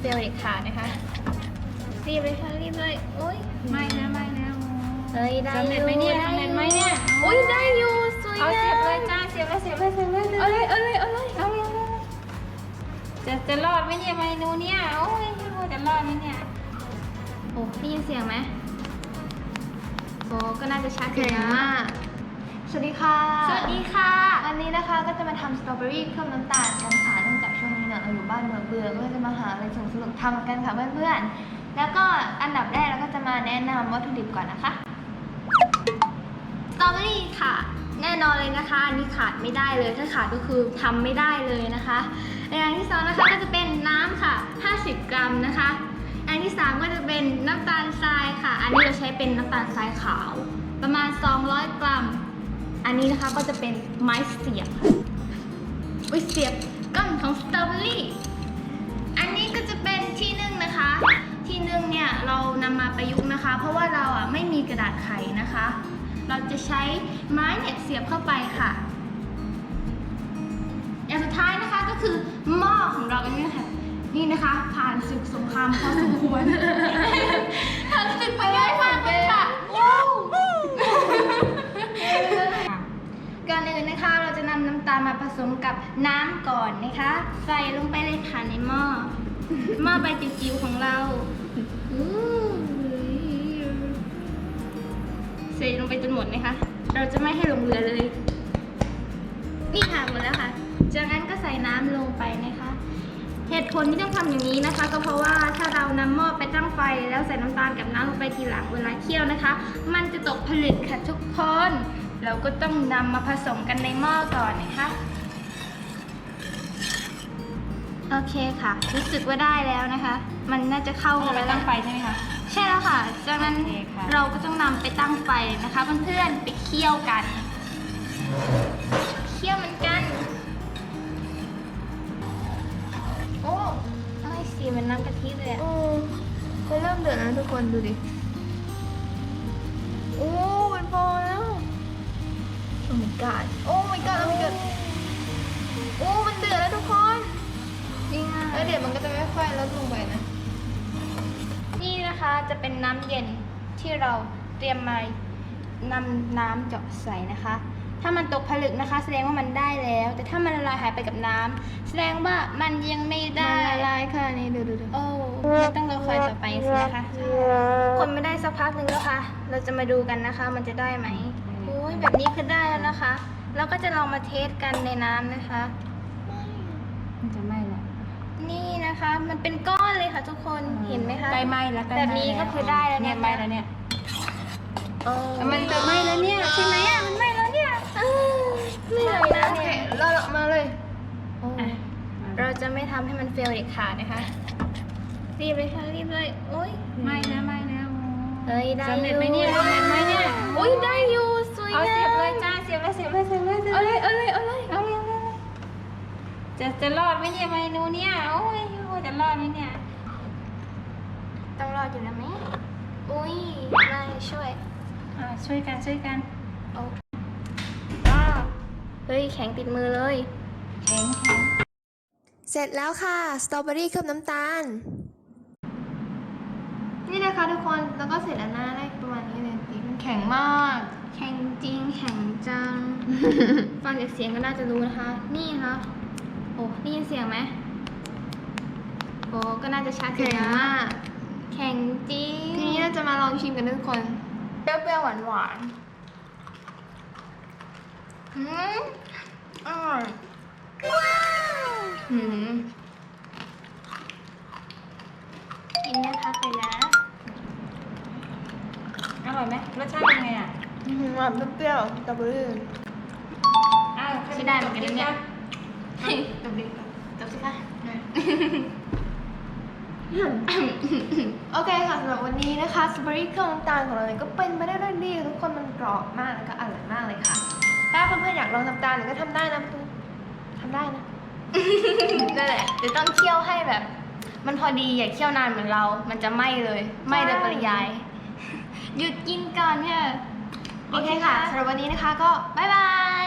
เฟลเด็ดขาดนะคะ รีบเลยค่ะรีบเลยโอ้ยไม่นะไม่นะเฮ้ยได้สำเร็จไหมเนี่ยด้สำเร็จไหมเนี่ยโอ้ยได้อยู่สวยเอาเสียบเลยงามจ้าเสียบเลยเสียบเลยเสียบเลยเอาเลยเอาเลยเอาเลยเอาเลยเอาเลยจะจะรอดไหมเนี่ยเมนูเนี่ยโอ้ยไม่รู้จะรอดไหมเนี่ยโอ้ได้ยินเสียงไหมโอ้ก็น่าจะชัดอยู่เก่งนะมากสวัสดีค่ะ สวัสดีค่ะวันนี้นะ ก็จะมาทำสตรอเบอรี่เคลือบน้ำตาลกันค่ะเนื่องจากช่วงนี้เนี่ยเราอยู่บ้านเบื่อเบื่อก็เลยจะมาหาอะไรสนุกๆทำกันค่ะเพื่อนๆ แล้วก็อันดับแรกเราก็จะมาแนะนำวัตถุดิบก่อนนะคะสตรอเบอรี่ค่ะ แน่นอนเลยนะคะ อันนี้ขาดไม่ได้เลยถ้าขาดก็คือทำไม่ได้เลยนะคะอย่างที่สองนะคะก็จะเป็นน้ำค่ะ 50 กรัมนะคะอันที่สามก็จะเป็นน้ำตาลทรายค่ะ อันนี้เราใช้เป็นน้ำตาลทรายขาว ประมาณ 200 กรัม อันนี้นะคะก็จะเป็นไม้เสียบค่ะอุ้ยเสียบก้อนของสตรอเบอรี่ อันนี้ก็จะเป็นที่นึ่งนะคะ ที่นึ่งเนี่ยเรานำมาประยุกต์นะคะ เพราะว่าเราอะไม่มีกระดาษไขนะคะ เราจะใช้ไม้เนี่ยเสียบเข้าไปค่ะอย่างสุดท้ายนะคะก็คือหม้อของเราอันนี้นะคะนี่นะคะ ผ่านศึกสงครามพอสมควรผ่านศึกมาง่ายมากเลยค่ะว้าวก่อนอื่นนะคะ เราจะนำน้ำตาล มาผสมกับน้ำก่อนนะคะ ใส่ลงไปเลยค่ะในหม้อ หม้อใบจิ๋วๆของเราอู้ใส่ลงไปจนหมดนะคะ เราจะไม่ให้ลงเรือเลย นี่ค่ะหมดแล้วค่ะ จากนั้นก็ใส่น้ำลงไปนะคะ เหตุผลที่ต้องทำอย่างนี้นะคะ ก็เพราะว่าถ้าเรานำหม้อไปตั้งไฟ แล้วใส่น้ำตาลกับน้ำลงไปทีหลังเวลาเคี่ยวนะคะ มันจะตกผลึกค่ะทุกคน เราก็ต้องนำมาผสมกันในหม้อก่อนนะคะ โอเคค่ะ รู้สึกว่าได้แล้วนะคะ มันน่าจะเข้าเอากันไปแล้วตั้งไฟใช่ไหมคะ ใช่แล้วค่ะ จากนั้นโอเคค่ะ เราก็ต้องนำไปตั้งไฟนะคะเพื่อนๆไปเคี่ยวกัน เคี่ยวเหมือนกัน โอ้ทำไมสีเหมันน้ำกะทิเลยอะ โอ้มันเริ่มเดือดแล้วทุกคนดูดิ โอ้มันพอแล้ว โอ้ my god โอ้ my god โอ้ my god โอ้มันเดือดแล้วทุกคนนี่ค่ะแล้วเดี๋ยวมันก็จะไม่ค่อยลดลงไปนะ นี่นะคะจะเป็นน้ำเย็นที่เราเตรียมมานำน้ำเจาะใส่นะคะ ถ้ามันตกผลึกนะคะ แสดงว่ามันได้แล้ว แต่ถ้ามันละลายหายไปกับน้ำแสดงว่ามันยังไม่มันได้ ละลายค่ะนี่ดูดูดูโอ้ต้องรอคอยต่อไปสินะคะคนไม่ได้สักพักหนึ่งแล้วค่ะ เราจะมาดูกันนะคะ มันจะได้ไหมโอ้ ยแบบนี้คือได้แล้วนะคะเราก็จะลองมาเทสกันในน้ำนะคะ มันจะไหม้แล้วนี่นะคะ มันเป็นก้อนเลยค่ะทุกคนเห็นไหมคะใกล้ไหม้แล้วใกล้แบบไหม้นี้แล้วก็คือได้แล้วเนี่ยไหม้แล้วเนี่ยโอ้มันจะไหม้แล้วเนี่ยใช่ไหมอะมันไหม้แล้วเนี่ยอ้าวไม่ไหวนะโอเคเนี่ยเราออกมาเลยโอ้เราจะไม่ทำให้มันเฟลเด็ดขาดนะคะ รีบเลยค่ะรีบเลยโอ้ย ไหม้นะไหม้นะเฮ้ยได้สำเร็จอยู่ไหมเนี่ยสำเร็จไหมเนี่ยโอ้ยได้อยู่สวย เอางามเสียบเลยจ้าเสียบเลยเสียบเลยเสียบเลยเสียบเอาเลเลยยเอาเลยเอาเลยเอาเลยเอาเลยจะจะรอดไหมเนี่ยเมนูเนี่ยโอ้ยโอ้ยจะรอดไหมเนี่ยต้องรออยู่นะแม่อุ้ยไม่ช่วยอ่าช่วยกันช่วยกันโอ้อ้าวเฮ้ยแข็งติดมือเลยแข็งแข็งเสร็จแล้วค่ะสตรอเบอรี่เคลือบน้ำตาล นี่นะคะทุกคนแล้วก็เสร็จแล้วหน้าได้ประมาณนี้เลยสีมันแข็งมาก แข็งจริงแข็งจัง ฟังจากเสียงก็น่าจะรู้นะคะ นี่นะคะโอ้ได้ยินเสียงไหมโอ้ก็น่าจะชัดอยู่แข็งนะมาก แข็งจริงทีนี้เราจะมาลองชิมกันนะทุกคน เปรี้ยวๆหวานอืมๆอร่อยว้าวหืมกินนะคะไปนะ อร่อยไหมรสชาติเป็นไงอะอื้อ หือหวานเปรี้ยวๆสตรอเบอรี่อ้าวใช้ได้เหมือนกันนะเนี่ย ตบดิจบสิคะโอเคค่ะสำหรับวันนี้นะคะสตรอเบอรี่เครื่องน้ำตาลของเราเนี่ยก็เป็นไปได้ด้วยดีทุกคนมันกรอบมากแล้วก็อร่อยมากเลยค่ะ ถ้าเพื่อนๆอยากลองทำตามเนี่ยก็ทำได้นะทำได้นะนั่นแหละเดี๋ยวต้องเคี่ยวให้แบบ มันพอดีอย่าเคี่ยวนานเหมือนเรา มันจะไหม้เลยไหม้โดยปริยายหยุดกินก่อนเนี่ย โอเคค่ะสำหรับวันนี้นะคะก็บ๊ายบาย